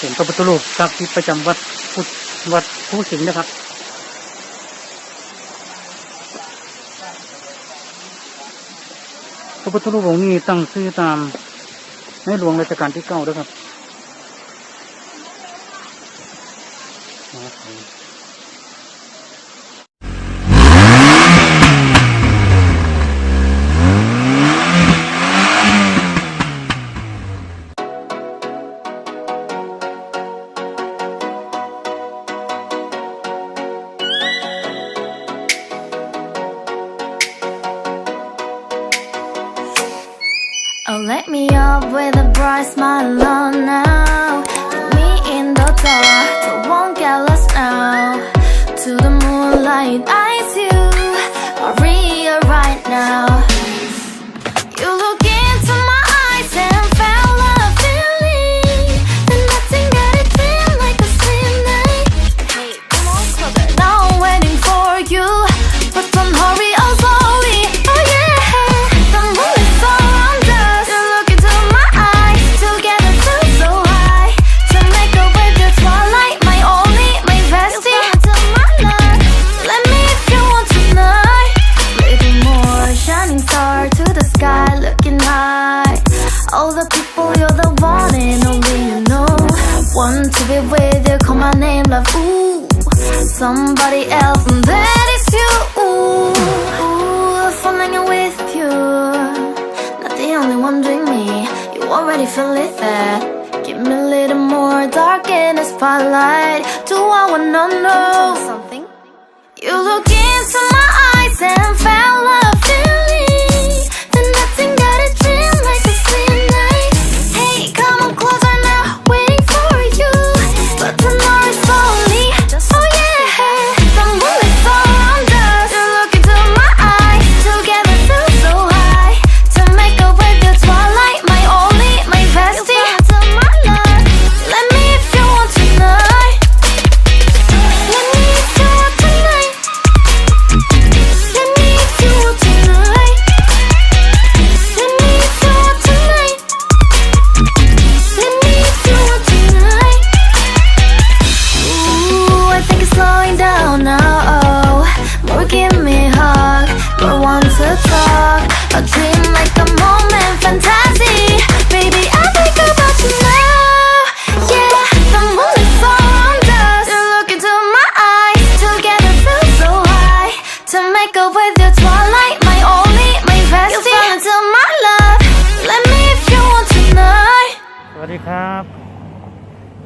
เป็นพระพุทธรูปศักที่ประจำวัดพุทธวัดผู้สิงห์นะครับพระพุทธรูปองค์นี้ตั้งชื่อตามในหลวงรัชกาลที่เก้าด้วยครับ twice my love now. Ooh, somebody else, and that is you. Ooh, ooh, falling in with you. Not the only one doing me. You already feel it there. Give me a little more dark in the spotlight. Do I wanna know something? You look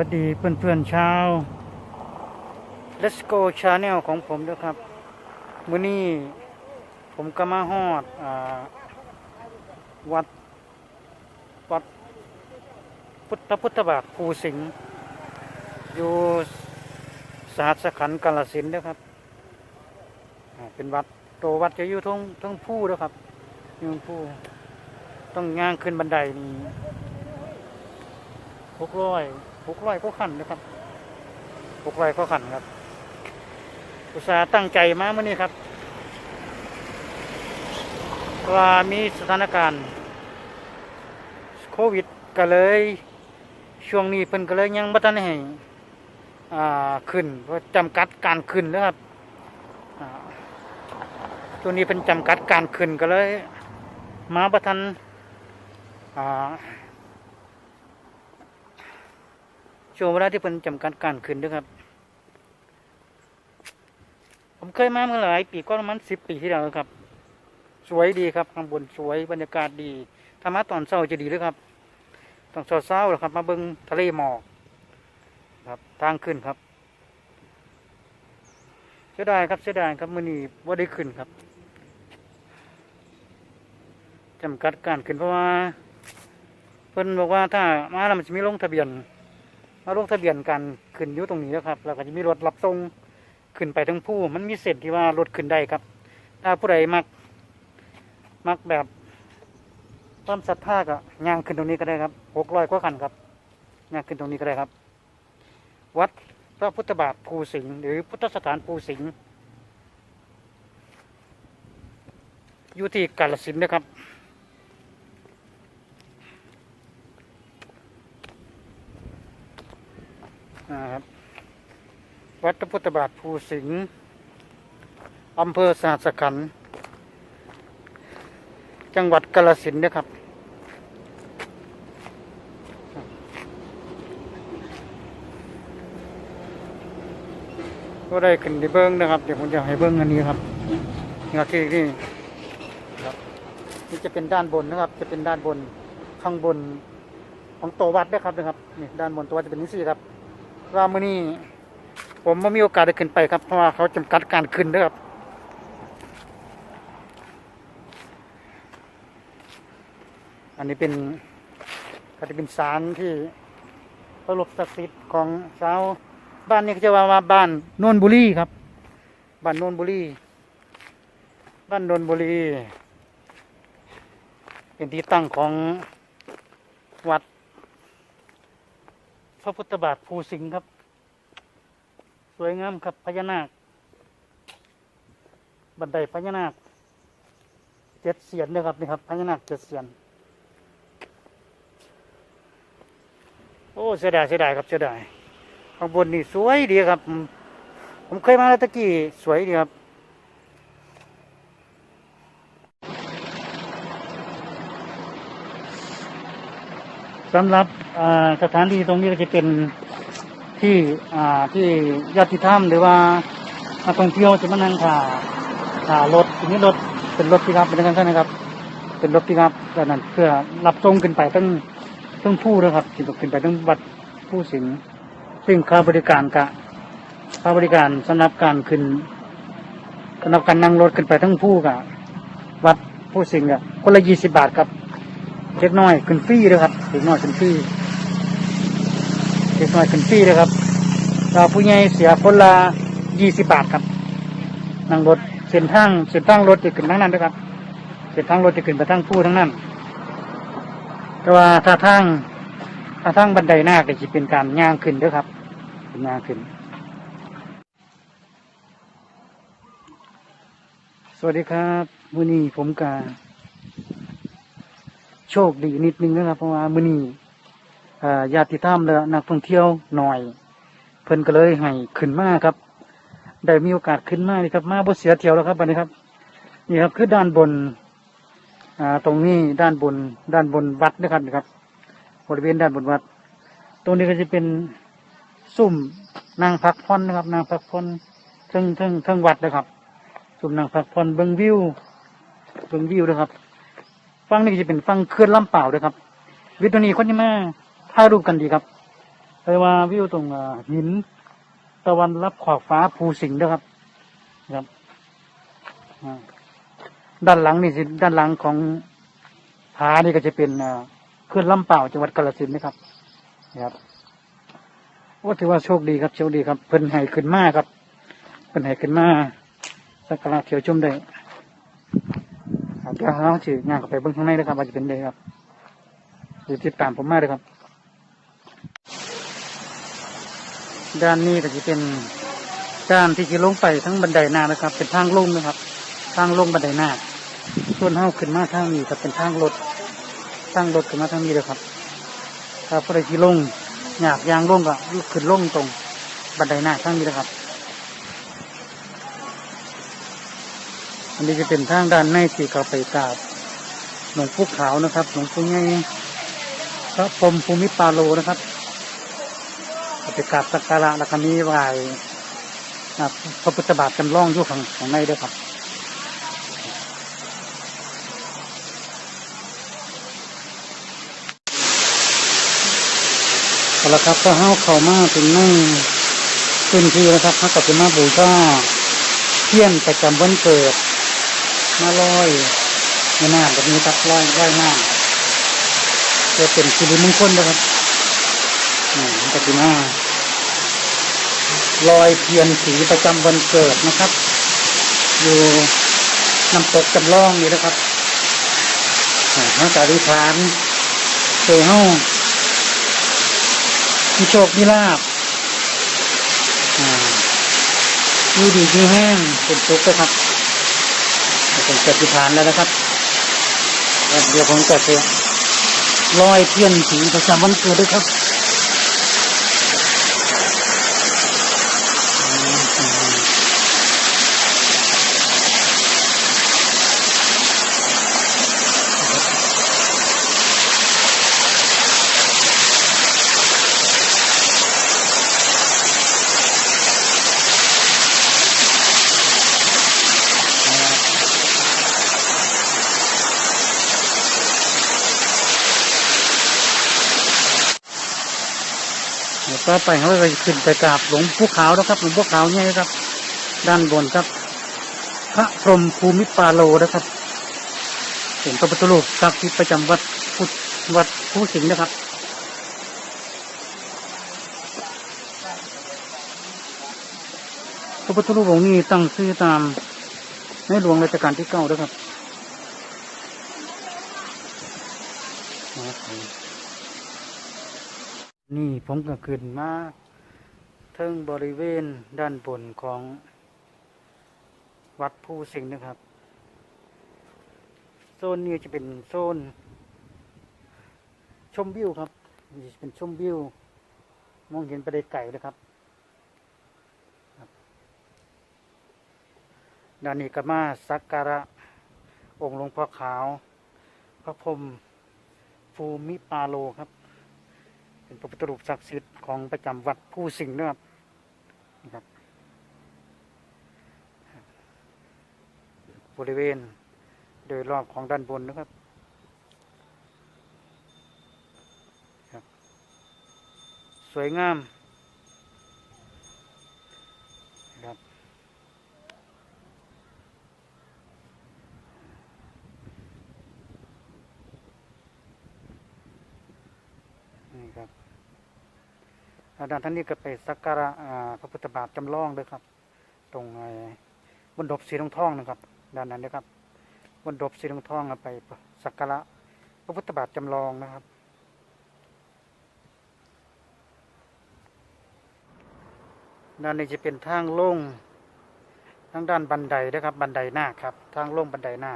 วัสดีเพื่อนๆชาว Let's Go Channel ของผมด้วยครับ มื้อนี้ผมก็มาฮอดอวัด วัด พุทธพุทธบาทภูสิงห์อยู่สหัสขันกาลสินนะครับเป็นวัดโตวัดจะอยู่ทั้งทั้งผู้ด้วยครับอยู่ทั้งผู้ต้องย่างขึ้นบันไดนี่หกร้อย หกร้อยก็ขันนะครับหกร้อยก็ขันครับ อุตสาห์ตั้งใจมาเมื่อนี้ครับ ว่ามีสถานการณ์โควิดก็เลย ช่วงนี้เพิ่นก็เลยยังบัทันให้อ่าขึ้นเพราะจำกัดการขึ้นนะครับตัวนี้เป็นจำกัดการขึ้นก็เลย มาบัทันอ่า ช่วงเวลาที่เป็นจำกัดการขึ้นด้วยครับ ผมเคยมาเมื่อหลายปีก็ประมาณสิบปีที่แล้วครับ สวยดีครับข้างบนสวยบรรยากาศดีธรรมะตอนเช้าจะดีเลยครับตอนเช้าๆแล้วครับ มาเบิ้งทะเลหมอกครับ ทางขึ้นครับเสียดายครับเสียดายครับมื่อนี้ว่าได้ขึ้นครับจำกัดการขึ้นเพราะว่า เพิ่นบอกว่าถ้ามาแล้วมันจะมีลงทะเบียน มาลงทะเบียนกันขึ้นอยู่ตรงนี้แล้วครับ แล้วก็จะมีรถรับส่งขึ้นไปทั้งผู้มันมีเส้นที่ว่ารถขึ้นได้ครับ ถ้าผู้ใดมัก มักแบบความศรัทธาก็ย่างขึ้นตรงนี้ก็ได้ครับหกร้อยกว่าคันครับย่างขึ้นตรงนี้ก็ได้ครับ วัดพระพุทธบาทภูสิงห์หรือพุทธสถานภูสิงห์อยู่ที่กาฬสินนะครับ นะครับ วัดพระพุทธบาทภูสิงห์อำเภอสาสขัน จังหวัดกาฬสินนะครับ ก็ได้ขึ้นที่เบิ้งนะครับ เดี๋ยวผมจะให้เบิ้งอันนี้ครับนี่ครับที่นี่ครับนี่จะเป็นด้านบนนะครับ จะเป็นด้านบนข้างบนของตัววัดนะครับนะครับนี่ด้านบนตัววัดจะเป็นนี่สิครับ ว่ามื่อนี้ผมไม่มีโอกาสได้ขึ้นไปครับ เพราะว่าเขาจำกัดการขึ้นนะครับ อันนี้เป็นก็จะเป็นศาลที่ประลบศักดิ์สิทธิ์ของชาวบ้านนี้เขาจะว่าว่าบ้านโนนบุรีครับ บ้านโนนบุรีบ้านโนนบุรีเป็นที่ตั้งของวัด ระพุทธบาทภูสิงห์ครับ สวยงามครับพญานาค บันไดพญานาคเจ็ดเสียนนะครับนี่ครับพญานาคเจ็ดเสียน โอ้เสียดายเสียดายครับเสียดายข้างบนนี่สวยดีครับ ผมเคยมาแล้วตะกี้สวยดีครับสำหรับ สถานที่ตรงนี้ก็จะเป็นที่อ่าที่ญาติธรรมหรือว่านักท่องเที่ยวจะมานั่งถ่าถ่ารถทีนี้รถเป็นรถพิกับเป็นกันนะครับ เป็นรถพิกับดังนั้นเพื่อรับส่งขึ้นไปตั้งตั้งผู้นะครับขึ้นไปตั้งวัดผู้สิงซึ่งค่าบริการกะค่าบริการสำหรับการขึ้นสำหรับการนั่งรถขึ้นไปทั้งผู้กะวัดผู้สิงห์อะคนละยี่สิบบาทครับเล็กน้อยขึ้นฟรีเลยครับเล็กน้อยขึ้นฟรี เล็กน้อยขึ้นฟรีเลยครับเราผู้ใหญ่เสียคนละยี่สิบบาทครับนั่งรถเส้นทางเส้นทางรถจะขึ้นทั้งนั้นนะครับเส้นทางรถจะขึ้นไปทั้งผู้ทั้งนั้น แต่ว่าถ้าทางถ้าทางบันไดหน้าก็จะเป็นการย่างขึ้นด้วยครับเป็นย่างขึ้น สวัสดีครับมือนี้ผมกาโชคดีนิดนึงนะครับเพราะว่ามือนี้ ญาติธรรมและนักท่องเที่ยวหน่อย เพิ่นก็เลยให้ขึ้นมาครับ ได้มีโอกาสขึ้นมานี่ครับ มาบ่เสียเที่ยวแล้วครับบัดนี้ครับ นี่ครับคือด้านบนอ่าตรงนี้ด้านบน ด้านบนวัดนะครับนะครับบริเวณด้านบนวัด ตรงนี้ก็จะเป็นซุ่มนางพักผ่อนนะครับ นางพักผ่อนเทั้งเทั้งเทั้งวัดนะครับซุ่มนางพักผ่อนเบิ่งวิวเบิ่งวิวนะครับฟังนี่ก็จะเป็นฟังเคลื่อนลำเปล่าด้วยครับ วิวตัวนี้คนที่มา ถ่ายรูปกันดีครับเพราว่าวิวตรงหิน ตะวันรับขอบฟ้าภูสิงห์ด้วยครับนะครับด้านหลังนี่สิด้านหลังของผานี่ก็จะเป็นเคลื่อนลำเป่าจังหวัดกาฬสินธุ์นะครับนะครับว่าถือว่าโชคดีครับโชคดีครับเพิ่นให้ขึ้นมาครับเพิ่นให้ขึ้นมาสักการะเที่ยวชมได้ครับเดี๋ยวเราถืองานเข้าไปเบื้องข้างในนะครับว่าจะเป็นยังไงครับหรือติดตามผมมาเลยครับ ด้านนี้ก็จะเป็นด้านที่จะลงไปทั้งบันไดนานะครับ เป็นทางลงนะครับ ทางลงบันไดนาส่วนเท้าขึ้นมาทางนี้ก็เป็นทางรถทางรถขึ้นมาทางนี้เลยครับถ้าผู้ใดที่ลงอยากยางลงก็ขึ้นลงตรงบันไดนาทางนี้นะครับ อันนี้จะเป็นทางด้านในที่เขาไปกราบหลวงปู่ขาวนะครับหลวงปู่ใหญ่พระพรมภูมิปาโลนะครับ ไปกราบสักการะแล้วก็มีไหวอ่าพระพุทธบาทจำลองอยู่ข้างข้างในด้วยครับเอาละครับก็เข้าเข้ามาถึงนั่งขึ้นที่นะครับเขาก็จะมาบูชาเที่ยนประจำวันเกิด มาลอยในน้ำแบบนี้ครับลอยลอยน้ำจะเป็นสิริมงคลนะครับ นี่มันก็จะมาลอยเทียนสีประจำวันเกิดนะครับ อยู่น้ำตกจำลองนี่นะครับห้าสาธิฐานเคยห้องมีโชคมีลาบอ่ามีดีมีแห้งเป็นทุกข์นะครับผมจะพิธานแล้วนะครับเดี๋ยวผมจะไปลอยเทียนสีประจำวันเกิดด้วยครับ ต่อไปเขาก็จะขึ้นไปกราบหลวงปู่ขาวนะครับหลวงปู่ขาวเนี่ยครับ ด้านบนครับ พระพรหมภูมิปาโลนะครับเป็นพระพุทธรูปศักดิ์สิทธิ์ประจำวัดพุทธวัดผู้สิงห์นะครับพระพุทธรูปองค์นี้ตั้งชื่อตามในหลวงรัชกาลที่เก้าด้วยครับ นี่ผมก็ขึ้นมาเทิงบริเวณด้านบนของวัดภูสิงห์นะครับ โซนนี้จะเป็นโซน ชมวิวครับนี่จะเป็นชมวิว มองเห็นไปได้ไกลนะครับด้านนี้ก็มาสักการะองค์หลวงพ่อขาว พระพรมภูมิปาโลครับ เป็นพระพุทธรูปศักดิ์สิทธิ์ของประจำวัดผู้สิงห์นะครับนะครับ บริเวณโดยรอบของด้านบนนะครับครับ สวยงามนะครับ นี่ครับ ด้านท่านนี้ก็ไปสักการะพระพุทธบาทจำลองด้วยครับ ตรงบนดบสีทองทองนะครับ ด้านนั้นนะครับบนดบสีทองทองไปสักการะพระพุทธบาทจำลองนะครับด้านนี้จะเป็นทางลงทางด้านบันไดนะครับ บันไดหน้าครับ ทางลงบันไดหน้า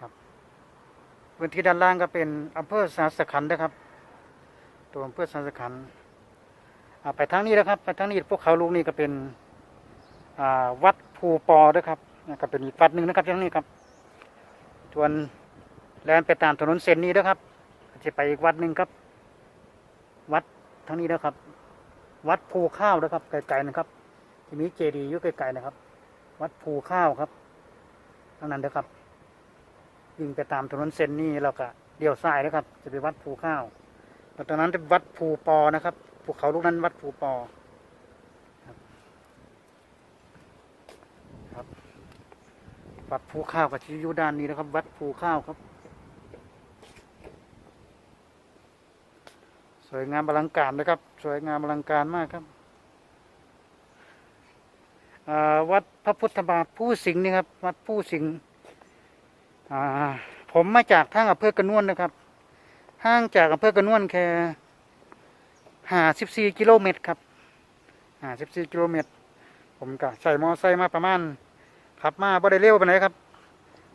ครับพื้นที่ด้านล่างก็เป็นอำเภอสาสขันนะครับ ตัวอำเภอสาสขันธ์ ไปทางนี้นะครับไปทางนี้พวกเขาลูกนี่ก็เป็นวัดภูปอด้วยครับก็เป็นอีกวัดหนึ่งนะครับทางนี้ครับส่วนแลนไปตามถนนเส้นนี้นะครับจะไปอีกวัดหนึ่งครับ วัดทางนี้นะครับ วัดภูข้าวนะครับไกลๆนะครับที่มีเจดีย์อยู่ไกลๆนะครับ วัดภูข้าวครับทางนั้นนะครับวิ่งไปตามถนนเส้นนี้แล้วก็เลี้ยวซ้ายนะครับ จะไปวัดภูข้าวแล้วตอนนั้นเป็นวัดภูปอนะครับ ภูเขาลูกนั้นวัดภูปอครับครับวัดภูข้าวกับที่อยู่ด้านนี้นะครับ วัดภูข้าวครับ สวยงามอลังการนะครับ สวยงามอลังการมากครับวัดพระพุทธบาทผู้สิงห์นี่ครับ วัดผู้สิงห์ผมมาจากทางอำเภอกระนวนนะครับห่างจากอำเภอกระนวนแค่ ห้าสิบสี่กิโลเมตรครับห้าสิบสี่กิโลเมตร ผมก็ใส่มอไซค์มาประมาณขับมาบ่ได้เร็วไปไหนครับ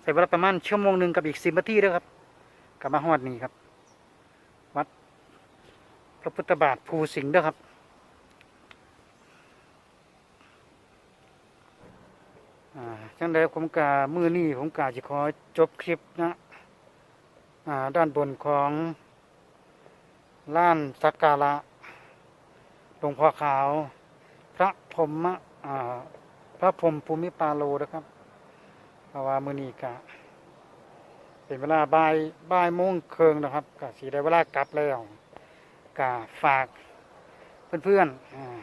ใส่เวลาประมาณชั่วโมงหนึ่งกับอีกสิบนาทีด้วยครับกลับมาฮอดนี่ครับ วัดพระพุทธบาทภูสิงห์ด้วยครับอ่าจังใดผมกามือนี้ผมกาจะขอจบคลิปนะอ่าด้านบนของล้านสักการะ หลวงพ่อขาว พระพรมพระพรมภูมิปาโลนะครับเพราวามือนีกะเป็นเวลาบ่ายบ่ายโมงเคิงนะครับกะสีได้เวลากลับแล้วกาฝากเพื่อนๆอ่า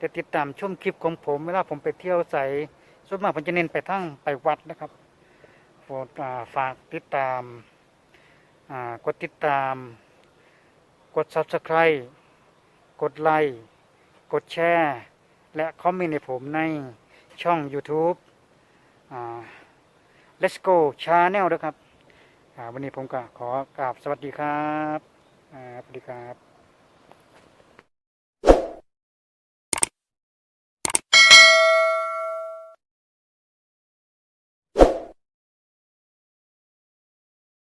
จะติดตามชมคลิปของผม เวลาผมไปเที่ยวใสส่วนมากผมจะเน้นไปทั้งไปวัดนะครับโปรดฝากติดตามกดติดตาม กด subscribe กดไลค์ กดแชร์ และคอมเมนต์ให้ผมในช่อง YouTube อ Let's Go Channel นะครับวันนี้ผมก็ขอกราบสวัสดีครับสวัสดีครับ